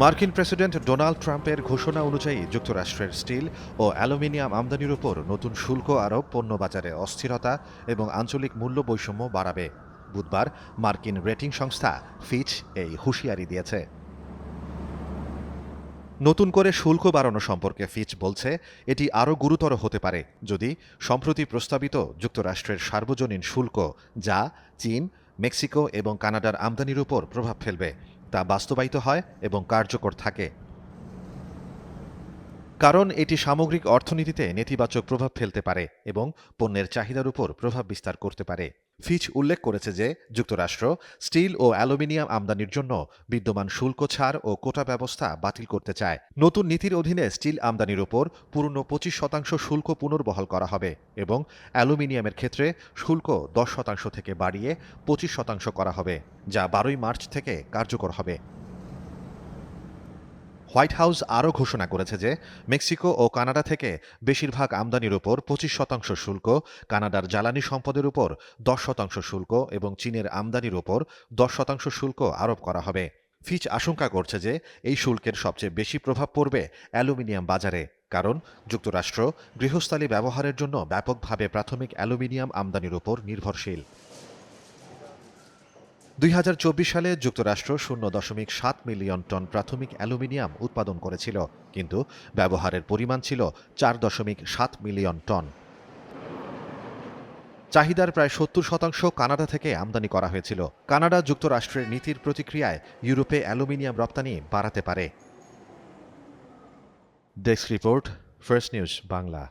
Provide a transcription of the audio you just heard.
মার্কিন president Donald ট্রাম্পের ঘোষণা অনুযায়ী যুক্তরাষ্ট্রের স্টিল ও অ্যালুমিনিয়াম আমদানির উপর নতুন শুল্ক আরোপ, পণ্য বাজারে অস্থিরতা এবং আঞ্চলিক মূল্য বৈষম্য বাড়াবে। বুধবার মার্কিন রেটিং সংস্থা ফিচ এই হুঁশিয়ারি দিয়েছে। নতুন করে শুল্ক বাড়ানো সম্পর্কে ফিচ বলছে, এটি আরও গুরুতর হতে পারে যদি সম্প্রতি প্রস্তাবিত যুক্তরাষ্ট্রের সার্বজনীন শুল্ক যা চীন, মেক্সিকো এবং কানাডার আমদানির উপর প্রভাব ফেলবে। তা বাস্তবায়িত হয় এবং কার্যকর থাকে। কারণ এটি সামগ্রিক অর্থনীতিতে নেতিবাচক প্রভাব ফেলতে পারে এবং পণ্যের চাহিদার উপর প্রভাব বিস্তার করতে পারে। ফিচ উল্লেখ করেছে যে, যুক্তরাষ্ট্র স্টিল ও অ্যালুমিনিয়াম আমদানির জন্য বিদ্যমান শুল্ক ছাড় ও কোটা ব্যবস্থা বাতিল করতে চায়। নতুন নীতির অধীনে স্টিল আমদানির উপর পুরনো পঁচিশ শতাংশ শুল্ক পুনর্বহাল করা হবে এবং অ্যালুমিনিয়ামের ক্ষেত্রে শুল্ক দশ শতাংশ থেকে বাড়িয়ে পঁচিশ শতাংশ করা হবে, যা বারোই মার্চ থেকে কার্যকর হবে। হোয়াইট হাউস আরও ঘোষণা করেছে যে মেক্সিকো ও কানাডা থেকে বেশিরভাগ আমদানির উপর পঁচিশ শতাংশ শুল্ক, কানাডার জ্বালানি সম্পদের উপর দশ শতাংশ শুল্ক এবং চীনের আমদানির উপর দশ শতাংশ শুল্ক আরোপ করা হবে। ফিচ আশঙ্কা করছে যে এই শুল্কের সবচেয়ে বেশি প্রভাব পড়বে অ্যালুমিনিয়াম বাজারে, কারণ যুক্তরাষ্ট্র গৃহস্থালী ব্যবহারের জন্য ব্যাপকভাবে প্রাথমিক অ্যালুমিনিয়াম আমদানির উপর নির্ভরশীল। দুই হাজার চব্বিশ সালে যুক্তরাষ্ট্র শূন্য দশমিক সাত মিলিয়ন টন প্রাথমিক অ্যালুমিনিয়াম উৎপাদন করেছিল, কিন্তু ব্যবহারের পরিমাণ ছিল চার দশমিক সাত মিলিয়ন টন। চাহিদার প্রায় সত্তর শতাংশ কানাডা থেকে আমদানি করা হয়েছিল। কানাডা যুক্তরাষ্ট্রের নীতির প্রতিক্রিয়ায় ইউরোপে অ্যালুমিনিয়াম রপ্তানি বাড়াতে পারে। Desk report, first news, Bangla.